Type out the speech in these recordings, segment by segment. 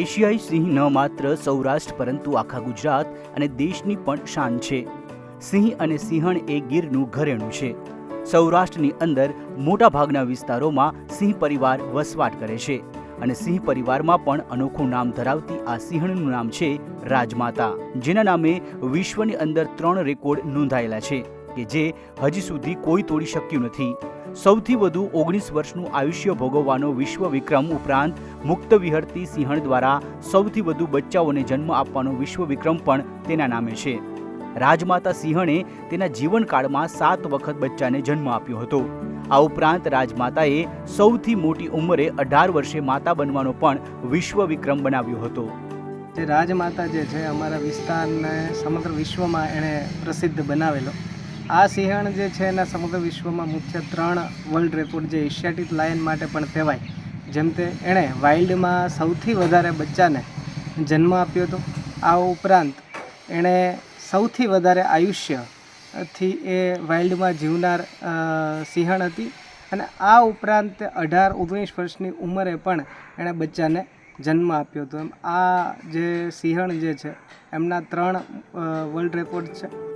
એશિયાઈ સિંહ ન માત્ર સૌરાષ્ટ્ર પરંતુ આખા ગુજરાત અને દેશની પણ શાન છે. સિંહ અને સિંહણ એ ગીરનું ઘરેણું છે. સૌરાષ્ટ્રની અંદર મોટા ભાગના વિસ્તારોમાં સિંહ પરિવાર વસવાટ કરે છે અને સિંહ પરિવારમાં પણ અનોખું નામ ધરાવતી આ સિંહણનું નામ છે રાજમાતા, જેના નામે વિશ્વની અંદર ત્રણ રેકોર્ડ નોંધાયેલા છે કે જે હજી સુધી કોઈ તોડી શક્યું નથી. સૌથી વધુ ઓગણીસ વર્ષનું આયુષ્ય ભોગવવાનો વિશ્વ વિક્રમ ઉપરાંત મુક્ત વિહરતી સિંહણ દ્વારા સૌથી વધુ બચ્ચાઓને જન્મ આપવાનો વિશ્વ વિક્રમ પણ તેના નામે છે. રાજમાતા સિંહણે તેના જીવનકાળમાં સાત વખત બચ્ચાને જન્મ આપ્યો હતો. આ ઉપરાંત રાજમાતાએ સૌથી મોટી ઉંમરે અઢાર વર્ષે માતા બનવાનો પણ વિશ્વ વિક્રમ બનાવ્યો હતો. જે રાજમાતા જે છે, અમારા વિસ્તારને સમગ્ર વિશ્વમાં એણે પ્રસિદ્ધ બનાવેલો. આ સિંહણ જે છે એના સમગ્ર વિશ્વમાં મુખ્ય ત્રણ વર્લ્ડ રેકોર્ડ જે એશિયાટિક લાયન માટે પણ કહેવાય. જેમ તે એણે વાઇલ્ડમાં સૌથી વધારે બચ્ચાને જન્મ આપ્યો હતો. આ ઉપરાંત એણે સૌથી વધારે આયુષ્યથી એ વાઇલ્ડમાં જીવનાર સિંહણ હતી અને આ ઉપરાંત અઢાર, ઓગણીસ વર્ષની ઉંમરે પણ એણે બચ્ચાને જન્મ આપ્યો હતો. એમ આ જે સિંહણ જે છે, એમના ત્રણ વર્લ્ડ રેકોર્ડ છે.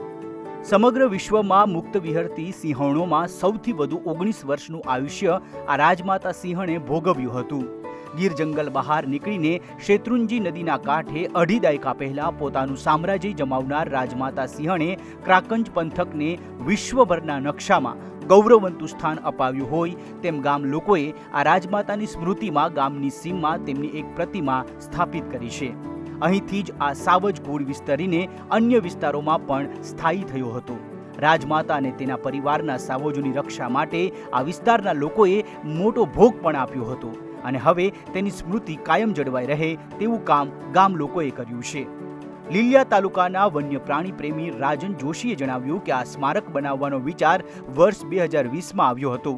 સમગ્ર વિશ્વમાં મુક્ત વિહરતી સિંહણોમાં સૌથી વધુ ઓગણીસ વર્ષનું આયુષ્ય આ રાજમાતા સિંહણે ભોગવ્યું હતું. ગીર જંગલ બહાર નીકળીને શેત્રુંજી નદીના કાંઠે અઢી દાયકા પહેલા પોતાનું સામ્રાજ્ય જમાવનાર રાજમાતા સિંહણે ક્રાકંજ પંથકને વિશ્વભરના નકશામાં ગૌરવવંતું સ્થાન અપાવ્યું હોય તેમ ગામ લોકોએ આ રાજમાતાની સ્મૃતિમાં ગામની સીમમાં તેમની એક પ્રતિમા સ્થાપિત કરી છે. અહીંથી જ આ સાવજ કુળ વિસ્તરીને અન્ય વિસ્તારોમાં પણ સ્થાયી થયો હતો. રાજમાતા અને તેના પરિવારના સાવજોની રક્ષા માટે આ વિસ્તારના લોકોએ મોટો ભોગ પણ આપ્યો હતો અને હવે તેની સ્મૃતિ કાયમ જળવાઈ રહે તેવું કામ ગામ લોકોએ કર્યું છે. લીલિયા તાલુકાના વન્ય પ્રાણી પ્રેમી રાજન જોશીએ જણાવ્યું કે આ સ્મારક બનાવવાનો વિચાર વર્ષ બે હજાર વીસમાં આવ્યો હતો,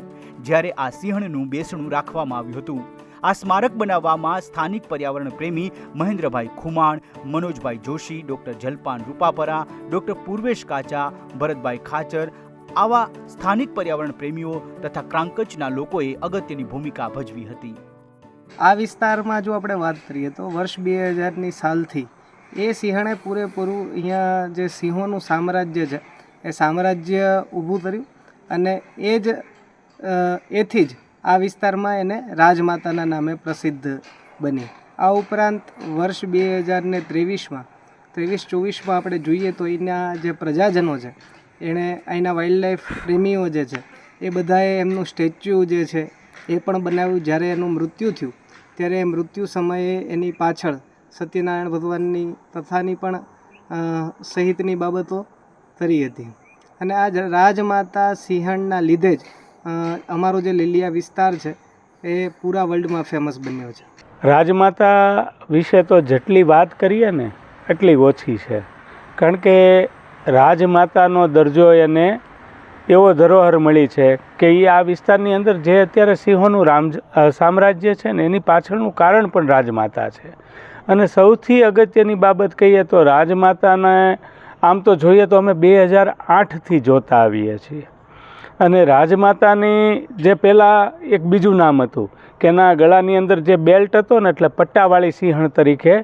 જ્યારે આ સિંહણનું બેસણું રાખવામાં આવ્યું હતું. આ સ્મારક બનાવવામાં સ્થાનિક પર્યાવરણ પ્રેમી મહેન્દ્રભાઈ ખુમાણ, મનોજભાઈ જોશી, ડોક્ટર જલપાન રૂપાપરા, ડોક્ટર પૂર્વેશ કાચા, ભરતભાઈ ખાચર આવા સ્થાનિક પર્યાવરણ પ્રેમીઓ તથા ક્રાંકચના લોકોએ અગત્યની ભૂમિકા ભજવી હતી. આ વિસ્તારમાં જો આપણે વાત કરીએ તો વર્ષ બે હજારની સાલથી એ સિંહણે પૂરેપૂરું અહીંયા જે સિંહોનું સામ્રાજ્ય છે, એ સામ્રાજ્ય ઊભું કર્યું અને એ જ એથી જ આ વિસ્તારમાં એને રાજમાતાના નામે પ્રસિદ્ધ બની. આ ઉપરાંત વર્ષ બે હજાર ને ત્રેવીસમાં, ત્રેવીસ ચોવીસમાં આપણે જોઈએ તો એના જે પ્રજાજનો છે, એણે અહીંના વાઇલ્ડ લાઈફ પ્રેમીઓ જે છે, એ બધાએ એમનું સ્ટેચ્યુ જે છે, એ પણ બનાવ્યું જ્યારે એનું મૃત્યુ થયું. ત્યારે એ મૃત્યુ સમયે એની પાછળ સત્યનારાયણ ભગવાનની કથાની પણ સહિતની બાબતો કરી હતી. અને આ રાજમાતા સિંહણના લીધે જ અમારો જે લીલિયા વિસ્તાર છે, એ પૂરા વર્લ્ડમાં ફેમસ બન્યો છે. રાજમાતા વિશે તો જેટલી વાત કરીએ ને, એટલી ઓછી છે. કારણ કે રાજમાતાનો દરજ્જો એને એવો ધરોહર મળી છે કે એ આ વિસ્તારની અંદર જે અત્યારે સિંહોનું રામ સામ્રાજ્ય છે ને, એની પાછળનું કારણ પણ રાજમાતા છે. અને સૌથી અગત્યની બાબત કહીએ તો રાજમાતાને, આમ તો જોઈએ તો અમે બે હજાર આઠથી જોતા આવીએ છીએ. અને રાજમાતાની જે પહેલાં એક બીજું નામ હતું, કે એના ગળાની અંદર જે બેલ્ટ હતો ને એટલે પટ્ટાવાળી સિંહણ તરીકે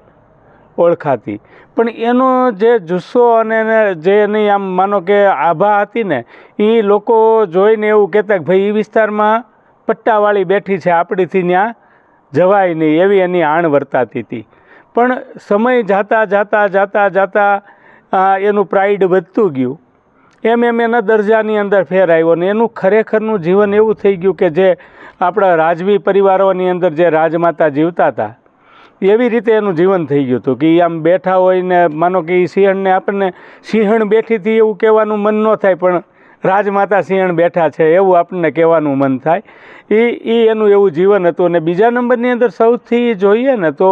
ઓળખાતી. પણ એનો જે જુસ્સો અને જે એની આમ માનો કે આભા હતી ને, એ લોકો જોઈને એવું કહેતા કે ભાઈ એ વિસ્તારમાં પટ્ટાવાળી બેઠી છે, આપણીથી ત્યાં જવાય નહીં. એવી એની આણ વર્તાતી હતી. પણ સમય જાતા જાતા જાતા જાતા એનું પ્રાઇડ વધતું ગયું. એમ એમ એના દરજાની અંદર ફેર આવ્યો ને એનું ખરેખરનું જીવન એવું થઈ ગયું કે જે આપણા રાજવી પરિવારોની અંદર જે રાજમાતા જીવતા હતા, એવી રીતે એનું જીવન થઈ ગયું હતું કે આમ બેઠા હોય ને માનો કે એ સિંહણને આપણને સિંહણ બેઠી હતી એવું કહેવાનું મન ન થાય, પણ રાજમાતા સિંહણ બેઠા છે એવું આપણને કહેવાનું મન થાય. એ એ એનું એવું જીવન હતું અને બીજા નંબરની અંદર સૌથી જોઈએ ને તો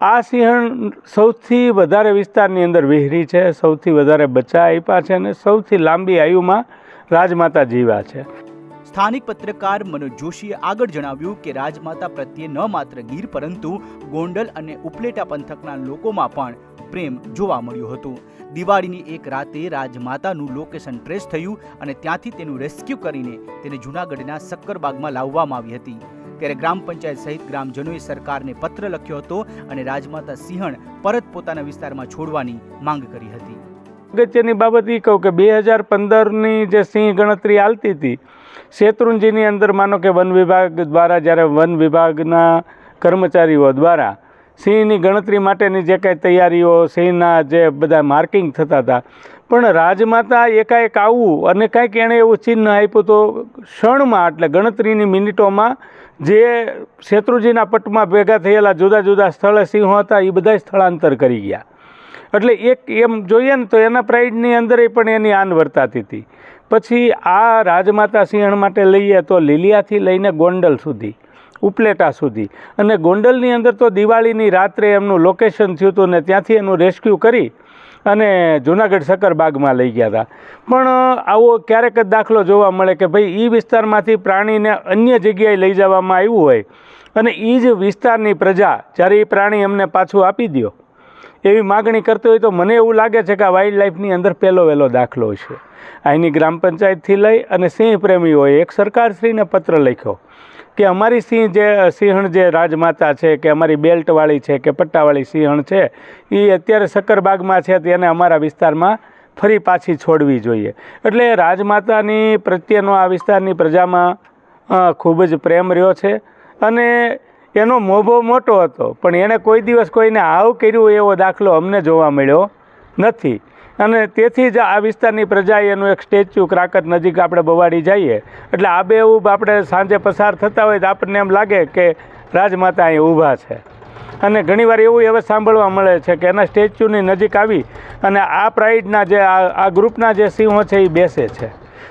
આ સિંહણ સૌથી વધારે વિસ્તારની અંદર વિહરી છે, સૌથી વધારે બચ્ચા આપ્યા છે અને સૌથી લાંબી આયુમાં રાજમાતા જીવા છે. સ્થાનિક પત્રકાર મનોજ જોશીએ આગળ જણાવ્યું કે રાજમાતા પ્રત્યે ન માત્ર ગીર પરંતુ ગોંડલ અને ઉપલેટા પંથકના લોકોમાં પણ પ્રેમ જોવા મળ્યું હતું. દિવાળીની એક રાતે રાજમાતાનું લોકેશન ટ્રેસ થયું અને ત્યાંથી તેનું રેસ્ક્યુ કરીને તેને જૂનાગઢના સક્કરબાગમાં લાવવામાં આવી હતી. ત્યારે ગ્રામ પંચાયત સહિત ગ્રામજનોએ સરકારને પત્ર લખ્યો હતો અને રાજમાતા સિંહણ પરત પોતાના વિસ્તારમાં છોડવાની માંગ કરી હતી. અગત્યની બાબત એ કહું કે બે હજાર પંદરની જે સિંહ ગણતરી ચાલતી હતી, શેત્રુંજીની અંદર માનો કે વન વિભાગ દ્વારા જ્યારે વન વિભાગના કર્મચારીઓ દ્વારા સિંહની ગણતરી માટેની જે કાંઈ તૈયારીઓ, સિંહના જે બધા માર્કિંગ થતા હતા, પણ રાજમાતા એકાએક આવવું અને કાંઈક એણે એવું ચિહ્ન આપ્યું તો ક્ષણમાં, એટલે ગણતરીની મિનિટોમાં જે શેત્રુજીના પટમાં ભેગા થયેલા જુદા જુદા સ્થળે સિંહો હતા એ બધા સ્થળાંતર કરી ગયા. એટલે એક એમ જોઈએ ને તો એના પ્રાઇડની અંદર પણ એની આન વર્તાતી હતી. પછી આ રાજમાતા સિંહણ માટે લઈએ તો લીલિયાથી લઈને ગોંડલ સુધી, ઉપલેટા સુધી. અને ગોંડલની અંદર તો દિવાળીની રાત્રે એમનું લોકેશન થયું હતું ને ત્યાંથી એનું રેસ્ક્યુ કરી અને જૂનાગઢ શક્કરબાગમાં લઈ ગયા હતા. પણ આવો ક્યારેક જ દાખલો જોવા મળે કે ભાઈ એ વિસ્તારમાંથી પ્રાણીને અન્ય જગ્યાએ લઈ જવામાં આવ્યું હોય અને એ જ વિસ્તારની પ્રજા, જ્યારે એ પ્રાણી અમને પાછું આપી દો એવી માગણી કરતો હોય તો મને એવું લાગે છે કે આ વાઇલ્ડ લાઈફની અંદર પહેલો વહેલો દાખલો છે. અહીંની ગ્રામ પંચાયતથી લઈ અને સિંહ પ્રેમીઓએ એક સરકારશ્રીને પત્ર લખ્યો. કે અમારી સિંહ જે, સિંહણ જે રાજમાતા છે કે અમારી બેલ્ટવાળી છે કે પટ્ટાવાળી સિંહણ છે એ અત્યારે સક્કરબાગમાં છે તેને અમારા વિસ્તારમાં ફરી પાછી છોડવી જોઈએ. એટલે રાજમાતાની પ્રત્યેનો આ વિસ્તારની પ્રજામાં ખૂબ જ પ્રેમ રહ્યો છે. અને એનો મોભો મોટો હતો, પણ એણે કોઈ દિવસ કોઈને આવ કર્યું એવો દાખલો અમને જોવા મળ્યો નથી. અને તેથી જ આ વિસ્તારની પ્રજાએ એનું એક સ્ટેચ્યુ ક્રાકત નજીક આપણે બવાડી જઈએ. એટલે આ બે આપણે સાંજે પસાર થતા હોય તો આપણને એમ લાગે કે રાજમાતા અહીં ઊભા છે. અને ઘણીવાર એવું હવે સાંભળવા મળે છે કે એના સ્ટેચ્યુની નજીક આવી અને આ પ્રાઇડના જે આ ગ્રુપના જે સિંહો છે એ બેસે છે.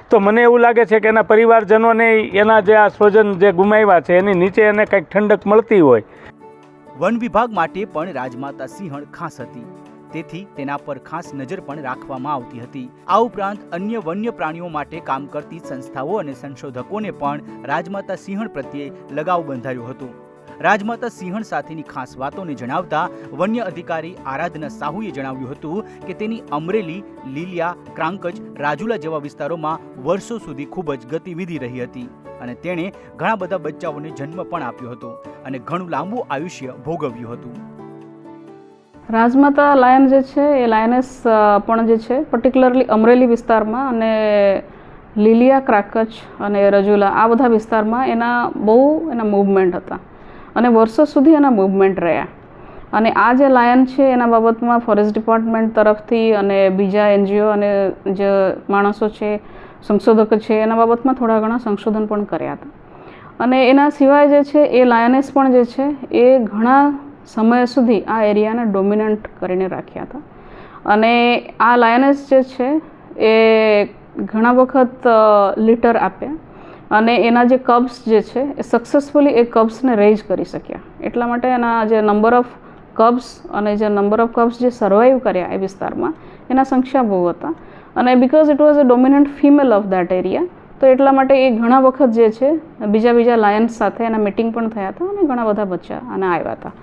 તો મને એવું લાગે છે કે એના પરિવારજનોને એના જે આ સ્વજન જે ગુમાવ્યા છે એની નીચે એને કંઈક ઠંડક મળતી હોય. વન વિભાગ માટે પણ રાજમાતા સિંહણ ખાસ હતી. તેથી તેના પર ખાસ નજર પણ રાખવામાં આવતી હતી. આ ઉપરાંત અન્ય વન્ય પ્રાણીઓ માટે કામ કરતી સંસ્થાઓ અને સંશોધકોને પણ રાજમાતા સિંહણ પ્રત્યે લગાવ બંધાયું હતું. રાજમાતા સિંહણ સાથેની ખાસ વાતોને જણાવતા વન્ય અધિકારી આરાધના સાહુએ જણાવ્યું હતું કે તેની અમરેલી, લીલિયા, ક્રાંકજ, રાજુલા જેવા વિસ્તારોમાં વર્ષો સુધી ખૂબ જ ગતિવિધિ રહી હતી અને તેણે ઘણા બધા બચ્ચાઓને જન્મ પણ આપ્યો હતો અને ઘણું લાંબુ આયુષ્ય ભોગવ્યું હતું. રાજમાતા લાયન જે છે, એ લાયનેસ પણ જે છે પર્ટિક્યુલરલી અમરેલી વિસ્તારમાં અને લીલિયા, ક્રાકચ અને રજુલા, આ બધા વિસ્તારમાં એના બહુ એના મૂવમેન્ટ હતા. અને વર્ષો સુધી એના મૂવમેન્ટ રહ્યા. અને આ જે લાયન છે, એના બાબતમાં ફોરેસ્ટ ડિપાર્ટમેન્ટ તરફથી અને બીજા એનજીઓ અને જે માણસો છે, સંશોધકો છે, એના બાબતમાં થોડા ઘણા સંશોધન પણ કર્યા હતા. અને એના સિવાય જે છે, એ લાયનેસ પણ જે છે, એ ઘણા સમય સુધી આ એરિયાને ડોમિનન્ટ કરીને રાખ્યા હતા. અને આ લાયનેસ જે છે, એ ઘણા વખત લીટર આપ્યા. અને એના જે કબ્સ જે છે, એ સક્સેસફુલી એ કબ્સને રેઇઝ કરી શક્યા. એટલા માટે એના જે નંબર ઓફ કબ્સ અને જે નંબર ઓફ કબ્સ જે સર્વાઈવ કર્યા એ વિસ્તારમાં, એના સંખ્યા બહુ હતા. અને because it was a dominant female of that area તો એટલા માટે એ ઘણા વખત જે છે બીજા બીજા લાયન્સ સાથે એના મિટિંગ પણ થયા હતા અને ઘણા બધા બચ્ચા અને આવ્યા હતા.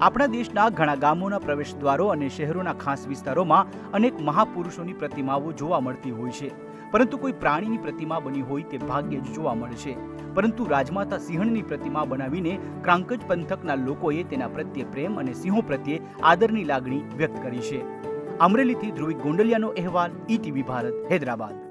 આપણા દેશના ઘણા ગામોના પ્રવેશ દ્વારો અને શહેરોના ખાસ વિસ્તારોમાં અનેક મહાપુરુષોની પ્રતિમાઓ જોવા મળતી હોય છે. પરંતુ કોઈ પ્રાણીની પ્રતિમા બની હોય તે ભાગ્યે જ જોવા મળે છે. પરંતુ રાજમાતા સિંહણની પ્રતિમા બનાવીને ક્રાંકજ પંથકના લોકોએ તેના પ્રત્યે પ્રેમ અને સિંહો પ્રત્યે આદરની લાગણી વ્યક્ત કરી છે. અમરેલીથી ધ્રુવિક ગોંડલિયાનો અહેવાલ, ઈટીવી ભારત, હૈદરાબાદ.